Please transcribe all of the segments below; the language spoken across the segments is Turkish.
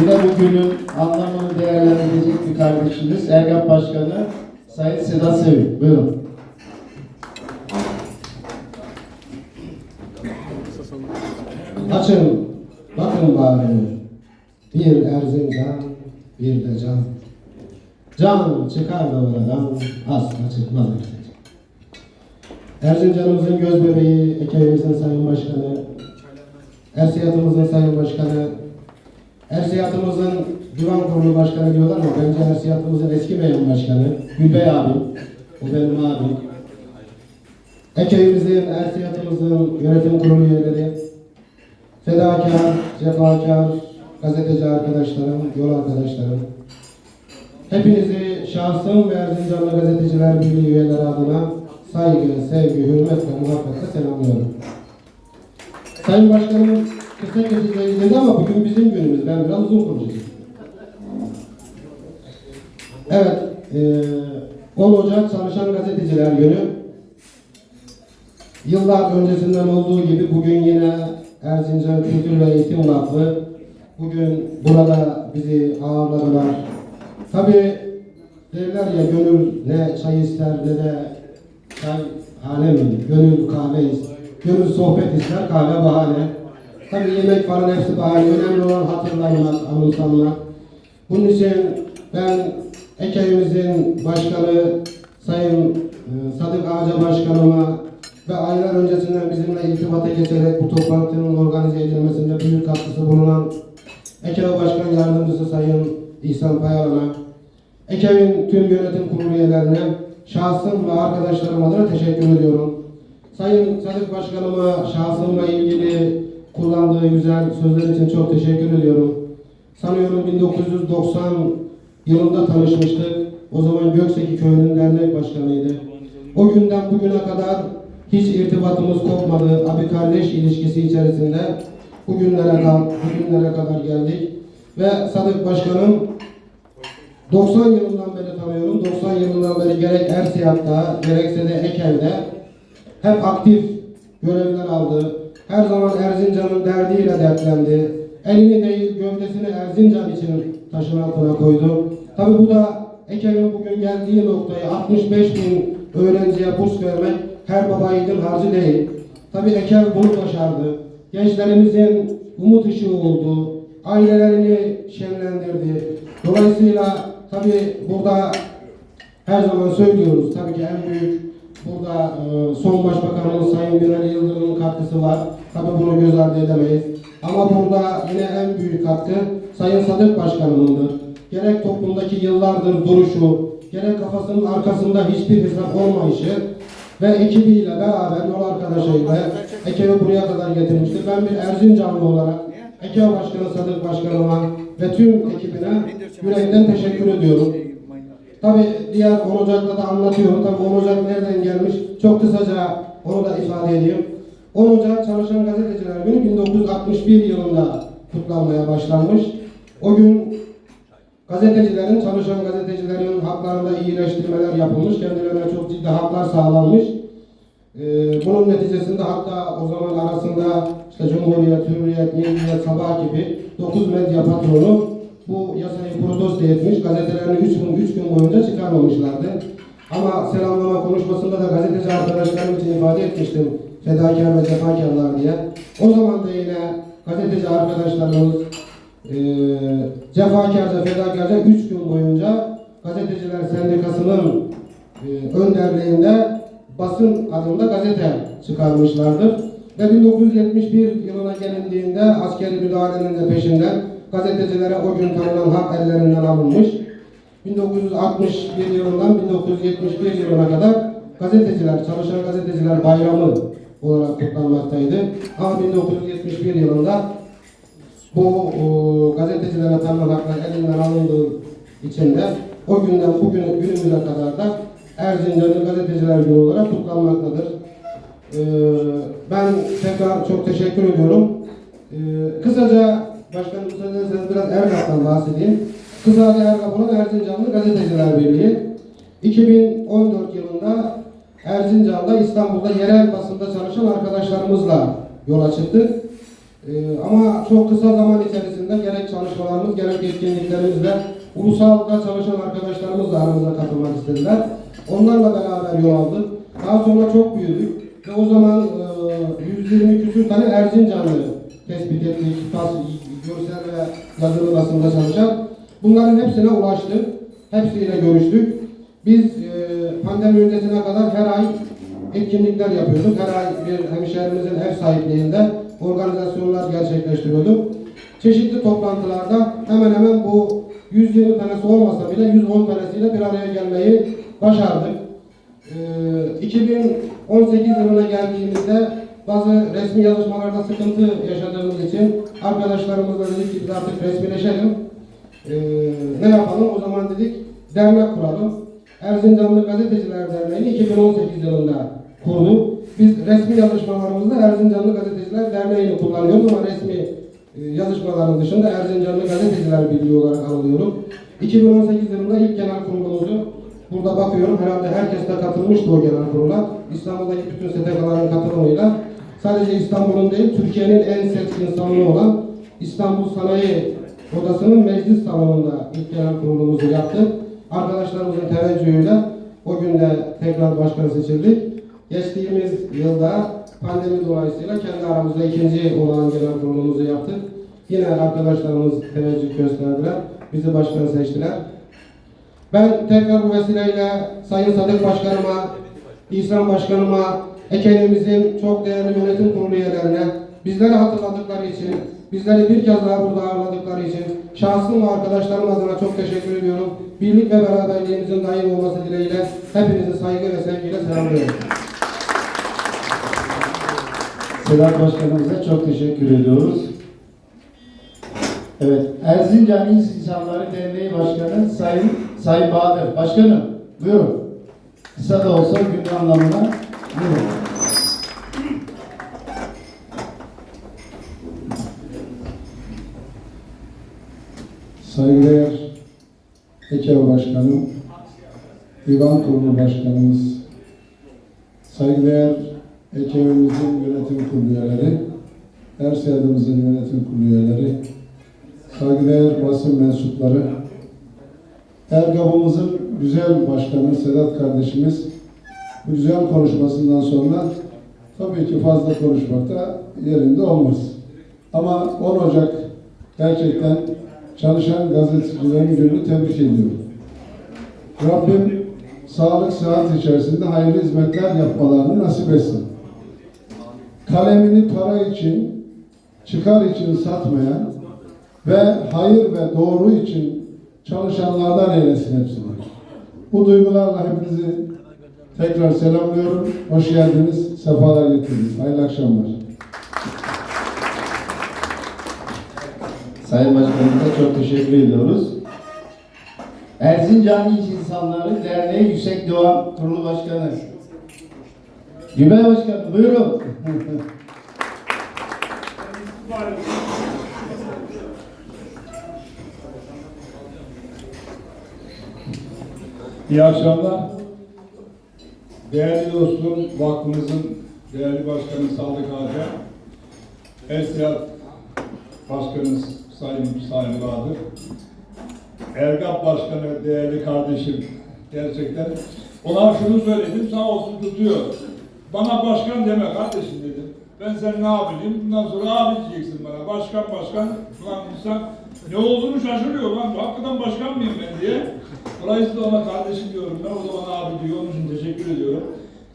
Yine bu günün anlamını değerlendirecek bir kardeşimiz Ergap Başkanı Sayın Sedat Sevim. Buyurun. Açın, bakın bari. Bir Erzincan, bir de can. Can çıkar da oradan, asla çıkmaz artık. Erzincan'ımızın göz bebeği, ekibimizin sayın başkanı, Ersiyatımızın sayın başkanı, Ersiyatımızın divan kurulu başkanı diyorlar ama bence Ersiyatımızın eski beyan başkanı, Gülbey abim, o benim abim. Ekibimizin, Ersiyatımızın yönetim kurulu üyeleri, fedakar, cefakar, gazeteci arkadaşlarım, yol arkadaşlarım. Hepinizi şahsım ve Erzincanlı Gazeteciler Birliği üyeleri adına saygı, sevgi, hürmet ve muhabbetle selamlıyorum. Sayın Başkanım kısa geçeceğiz dedi ama bugün bizim günümüz. Ben biraz uzun konuşacağım. Evet, eee 10 Ocak Çalışan Gazeteciler Günü. Yıllar öncesinden olduğu gibi bugün yine Erzincan Kültür ve Eğitim Vakfı bugün burada bizi ağırladılar. Tabi derler ya gönül ne çay ister ne de çay hane mi? Gönül kahve ister. Gönül sohbet ister kahve bahane. Tabi yemek falan hepsi bahane. Önemli olan hatırlanmak, anımsanmak. Bunun için ben ekibimizin başkanı Sayın e, Sadık Ağaca Başkanıma ve aylar öncesinden bizimle irtibata geçerek bu toplantının organize edilmesinde büyük katkısı bulunan Ekev Başkan Yardımcısı Sayın İhsan Payalan'a, Ekev'in tüm yönetim kurulu üyelerine, şahsım ve arkadaşlarım adına teşekkür ediyorum. Sayın Sadık Başkanıma şahsımla ilgili kullandığı güzel sözler için çok teşekkür ediyorum. Sanıyorum 1990 yılında tanışmıştık. O zaman Gökseki Köyü'nün dernek başkanıydı. O günden bugüne kadar hiç irtibatımız kopmadı. Abi kardeş ilişkisi içerisinde bugünlere, kal- bugünlere kadar geldik. Ve Sadık Başkanım 90 yılından beri tanıyorum. 90 yılından beri gerek Ersiyat'ta gerekse de Ekev'de hep aktif görevler aldı. Her zaman Erzincan'ın derdiyle dertlendi. Elini değil gövdesini Erzincan için taşın altına koydu. Tabi bu da Ekev'in bugün geldiği noktayı 65 bin öğrenciye burs vermek her baba yiğidin harcı değil. Tabi Ekev bunu başardı. Gençlerimizin umut ışığı oldu. Ailelerini şenlendirdi. Dolayısıyla tabi burada her zaman söylüyoruz. Tabii ki en büyük burada e, son başbakanımız Sayın Binali Yıldırım'ın katkısı var. Tabii bunu göz ardı edemeyiz. Ama burada yine en büyük katkı Sayın Sadık Başkanımındır. Gerek toplumdaki yıllardır duruşu, gerek kafasının arkasında hiçbir hesap olmayışı ve ekibiyle beraber yol arkadaşıyla ekibi buraya kadar getirmiştir. Ben bir Erzincanlı olarak Ekip Başkanı Sadık Başkanıma ve tüm ekibine yürekten teşekkür ediyorum. Tabi diğer 10 Ocak'ta da anlatıyorum. Tabi 10 Ocak nereden gelmiş? Çok kısaca onu da ifade edeyim. 10 Ocak Çalışan Gazeteciler Günü 1961 yılında kutlanmaya başlanmış. O gün gazetecilerin, çalışan gazetecilerin haklarında iyileştirmeler yapılmış. Kendilerine çok ciddi haklar sağlanmış. Ee, bunun neticesinde hatta o zaman arasında işte Cumhuriyet, Hürriyet, Milliyet, Sabah gibi 9 medya patronu bu yasayı protesto etmiş. Gazetelerini 3 gün, 3 gün boyunca çıkarmamışlardı. Ama selamlama konuşmasında da gazeteci arkadaşlarım için ifade etmiştim. Fedakar ve cefakarlar diye. O zaman da yine gazeteci arkadaşlarımız eee cefakarca, fedakarca 3 gün boyunca Gazeteciler Sendikası'nın eee önderliğinde basın adında gazete çıkarmışlardır. Ve 1971 yılına gelindiğinde askeri müdahalenin de peşinden gazetecilere o gün tanınan hak ellerinden alınmış. 1961 yılından 1971 yılına kadar gazeteciler, çalışan gazeteciler bayramı olarak kutlanmaktaydı. Ama 1971 yılında bu o, gazetecilere tanınan haklar elinden alındığı için de o günden bugüne günümüze kadar da Erzincan'ın gazeteciler günü olarak kutlanmaktadır. Ee, ben tekrar çok teşekkür ediyorum. Ee, kısaca başkanım müsaade ederseniz biraz Ergap'tan bahsedeyim. Ergap olan Erzincanlı Gazeteciler Birliği. 2014 yılında Erzincan'da İstanbul'da yerel basında çalışan arkadaşlarımızla yola çıktık. Ee, ama çok kısa zaman içerisinde gerek çalışmalarımız gerek etkinliklerimizle ulusalda çalışan arkadaşlarımız da aramıza katılmak istediler. Onlarla beraber yol aldık. Daha sonra çok büyüdük ve o zaman e, 120 küsür tane Erzincanlı tespit ettik. Tas, görsel ve yazılı basında çalışan. Bunların hepsine ulaştık. Hepsiyle görüştük. Biz e, pandemi öncesine kadar her ay etkinlikler yapıyorduk. Her ay bir hemşehrimizin ev sahipliğinde organizasyonlar gerçekleştiriyorduk. Çeşitli toplantılarda hemen hemen bu 120 tanesi olmasa bile 110 tanesiyle bir araya gelmeyi başardık. Ee, 2018 yılına geldiğimizde bazı resmi yazışmalarda sıkıntı yaşadığımız için arkadaşlarımızla dedik ki biz artık resmileşelim. Ee, ne yapalım? O zaman dedik dernek kuralım. Erzincanlı Gazeteciler Derneği'ni 2018 yılında kurduk. Biz resmi yazışmalarımızda Erzincanlı Gazeteciler Derneği'ni kullanıyoruz ama resmi e, yazışmaların dışında Erzincanlı Gazeteciler Birliği olarak anılıyoruz. 2018 yılında ilk genel kurulumuzu burada bakıyorum herhalde herkes de katılmıştı o genel kurula. İstanbul'daki bütün STK'ların katılımıyla sadece İstanbul'un değil Türkiye'nin en seçkin salonu olan İstanbul Sanayi Odası'nın meclis salonunda ilk genel kurulumuzu yaptık. Arkadaşlarımızın teveccühüyle o gün de tekrar başkan seçildik. Geçtiğimiz yılda pandemi dolayısıyla kendi aramızda ikinci olan genel kurulumuzu yaptık. Yine arkadaşlarımız teveccüh gösterdiler. Bizi başkan seçtiler. Ben tekrar bu vesileyle Sayın Sadık Başkanıma, İhsan Başkanıma, Ekenimizin çok değerli yönetim kurulu üyelerine, bizleri hatırladıkları için, bizleri bir kez daha burada ağırladıkları için şahsım ve arkadaşlarım adına çok teşekkür ediyorum. Birlik ve beraberliğimizin daim olması dileğiyle hepinizi saygı ve sevgiyle selamlıyorum. Sedat Başkanımıza çok teşekkür ediyoruz. Evet, Erzincan İns İnsanları Derneği Başkanı Sayın Sayın Bahadır. Başkanım, buyurun. Kısa da olsa günün anlamına buyurun. Saygıdeğer Ekev Başkanım, Divan Kurulu Başkanımız, saygıdeğer Ekev'imizin yönetim kurulu üyeleri, Ersiyadımızın yönetim kurulu üyeleri, saygıdeğer basın mensupları, Ergabımızın güzel başkanı Sedat kardeşimiz bu güzel konuşmasından sonra tabii ki fazla konuşmak da yerinde olmaz. Ama 10 Ocak gerçekten çalışan gazetecilerin gününü tebrik ediyorum. Rabbim sağlık sıhhat içerisinde hayırlı hizmetler yapmalarını nasip etsin. Kalemini para için, çıkar için satmayan ve hayır ve doğru için çalışanlardan eylesin hepsini. Bu duygularla hepinizi tekrar selamlıyorum. Hoş geldiniz, sefalar getirdiniz. Hayırlı akşamlar. Sayın Başkanımıza çok teşekkür ediyoruz. Erzincan İnç İnsanları Derneği Yüksek Divan Kurulu Başkanı. Gübey Başkanım, buyurun. İyi akşamlar. Değerli dostum, vakfımızın değerli başkanı Sadık Ağaca, Esiyat Başkanımız Sayın Sayın Bahadır, Ergap Başkanı değerli kardeşim, gerçekten ona şunu söyledim, sağ olsun tutuyor. Bana başkan deme kardeşim dedim. Ben sen ne yapayım? Bundan sonra abi diyeceksin bana. Başkan başkan. Ulan insan ne olduğunu şaşırıyor lan. Hakikaten başkan mıyım ben diye. Dolayısıyla ona kardeşim diyorum ben. O da bana abi diyor. Onun için teşekkür ediyorum.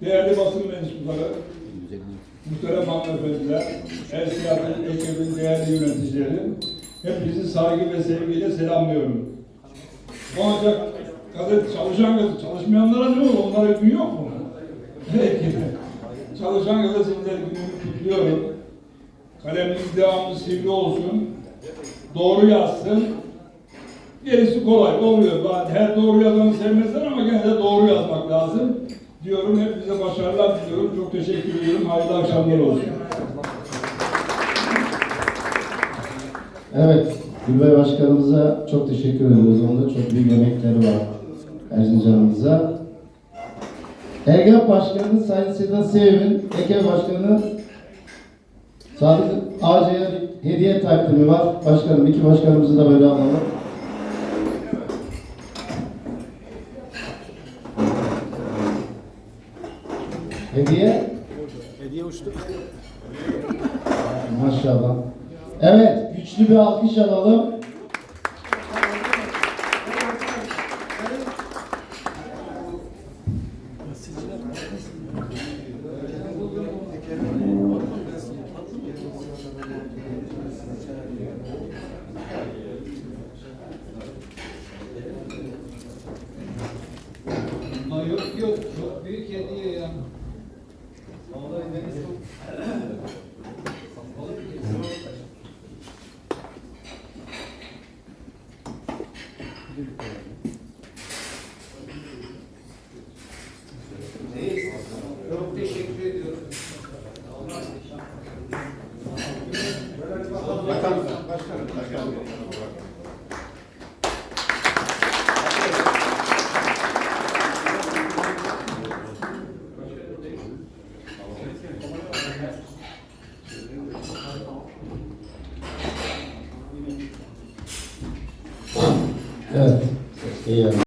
Değerli basın mensupları, muhterem hanımefendiler, el siyaset ekibinin değerli yöneticileri, hepinizi saygı ve sevgiyle selamlıyorum. Ancak gazete çalışan gazete çalışmayanlara ne olur? Onlara gün yok mu? Çalışan gazeteciler gününü kutluyorum. Kaleminiz devamlı sivri olsun. Doğru yazsın. Gerisi kolay oluyor. Ben her doğru yazanı sevmezler ama gene de doğru yazmak lazım. Diyorum hepinize başarılar diliyorum. Çok teşekkür ediyorum. Hayırlı akşamlar olsun. Evet, Gülbey Başkanımıza çok teşekkür ediyoruz. Onun da çok büyük emekleri var Erzincan'ımıza. Ergap Başkanı Sayın Sedat Sevim'in, Eke Başkanı Sadık Ağacı'ya hediye takdimi var. Başkanım, iki başkanımızı da böyle alalım. Hediye? Hediye uçtu. Maşallah. Evet, güçlü bir alkış alalım. Çok büyük hediye ya. Vallahi beni çok Çok teşekkür ediyorum. Evet. İyi yani.